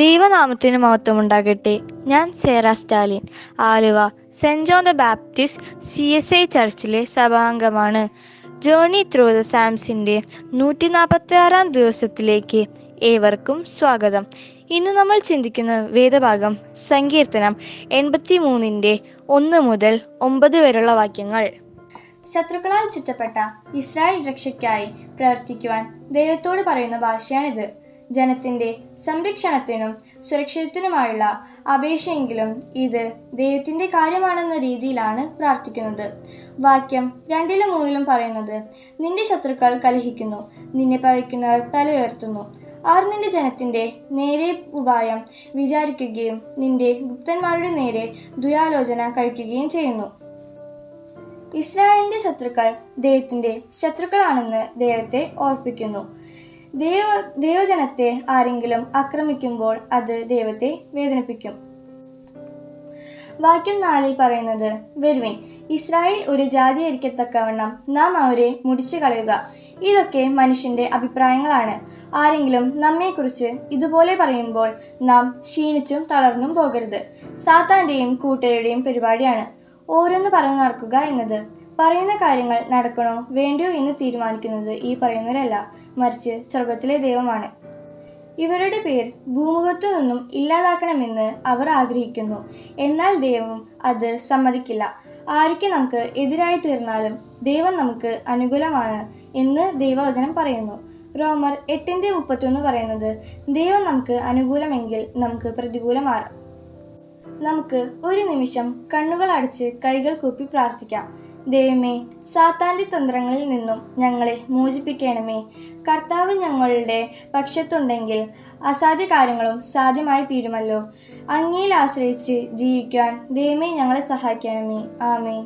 ദൈവനാമത്തിന് മഹത്വം ഉണ്ടാകട്ടെ ഞാൻ Sera Stalin Aluva saint John the Baptist C S I ചർച്ചിലെ സഭാംഗമാണ്. ജേണി ത്രൂ ദ സാംസിന്റെ നൂറ്റി നാൽപ്പത്തി ആറാം ദിവസത്തിലേക്ക് ഏവർക്കും സ്വാഗതം. ഇന്ന് നമ്മൾ ചിന്തിക്കുന്ന വേദഭാഗം സങ്കീർത്തനം എൺപത്തി മൂന്നിന്റെ ഒന്ന് മുതൽ ഒമ്പത് വരെയുള്ള വാക്യങ്ങൾ. ശത്രുക്കളാൽ ചുറ്റപ്പെട്ട ഇസ്രായേൽ രക്ഷയ്ക്കായി പ്രവർത്തിക്കുവാൻ ദൈവത്തോട് പറയുന്ന ഭാഷയാണിത്. ജനത്തിന്റെ സംരക്ഷണത്തിനും സുരക്ഷിതത്തിനുമായുള്ള അപേക്ഷയെങ്കിലും ഇത് ദൈവത്തിന്റെ കാര്യമാണെന്ന രീതിയിലാണ് പ്രാർത്ഥിക്കുന്നത്. വാക്യം രണ്ടിലും മൂന്നിലും പറയുന്നത് നിന്റെ ശത്രുക്കൾ കലഹിക്കുന്നു നിന്നെ പകയ്ക്കുന്നവർ തല ഉയർത്തുന്നു അവർ നിന്റെ ജനത്തിന്റെ നേരെ ഉപായം വിചാരിക്കുകയും നിന്റെ ഗുപ്തന്മാരുടെ നേരെ ദുരാലോചന കഴിക്കുകയും ചെയ്യുന്നു. ഇസ്രായേലിന്റെ ശത്രുക്കൾ ദൈവത്തിന്റെ ശത്രുക്കളാണെന്ന് ദൈവത്തെ ഓർപ്പിക്കുന്നു. ദൈവ ദൈവജനത്തെ ആരെങ്കിലും ആക്രമിക്കുമ്പോൾ അത് ദൈവത്തെ വേദനിപ്പിക്കും. വാക്യം നാലിൽ പറയുന്നത് വരുവിൻ ഇസ്രായേൽ ഒരു ജാതിയായിരിക്കത്തക്കവണ്ണം നാം അവരെ മുടിച്ചു കളയുക. ഇതൊക്കെ മനുഷ്യന്റെ അഭിപ്രായങ്ങളാണ്. ആരെങ്കിലും നമ്മെക്കുറിച്ച് ഇതുപോലെ പറയുമ്പോൾ നാം ക്ഷീണിച്ചും തളർന്നും പോകരുത്. സാത്താന്റെയും കൂട്ടരുടെയും പരിപാടിയാണ്. ഓരോന്ന് പറഞ്ഞു നടക്കുക എന്നത് പറയുന്ന കാര്യങ്ങൾ നടക്കണോ? വേണ്ടയോ എന്ന് തീരുമാനിക്കുന്നത് ഈ പറയുന്നവരല്ല. മറിച്ച് സ്വർഗത്തിലെ ദൈവമാണ്. ഇവരുടെ പേർ ഭൂമുഖത്തു നിന്നും ഇല്ലാതാക്കണമെന്ന് അവർ ആഗ്രഹിക്കുന്നു. എന്നാൽ ദൈവം അത് സമ്മതിക്കില്ല. ആർക്ക് നമുക്ക് എതിരായി തീർന്നാലും ദൈവം നമുക്ക് അനുകൂലമാണ് എന്ന് ദൈവവചനം പറയുന്നു. റോമർ എട്ടിന്റെ മുപ്പത്തൊന്ന് പറയുന്നത് ദൈവം നമുക്ക് അനുകൂലമെങ്കിൽ നമുക്ക് പ്രതികൂലമാറാം നമുക്ക് ഒരു നിമിഷം കണ്ണുകൾ അടച്ച് കൈകൾ കൂപ്പി പ്രാർത്ഥിക്കാം. ദൈവമേ സാത്താന്റെ തന്ത്രങ്ങളിൽ നിന്നും ഞങ്ങളെ മോചിപ്പിക്കണമേ. കർത്താവ് ഞങ്ങളുടെ പക്ഷത്തുണ്ടെങ്കിൽ അസാധ്യ കാര്യങ്ങളും സാധ്യമായി തീരുമല്ലോ. അങ്ങയിൽ ആശ്രയിച്ച് ജീവിക്കാൻ ദൈവമേ ഞങ്ങളെ സഹായിക്കണമേ. ആമേ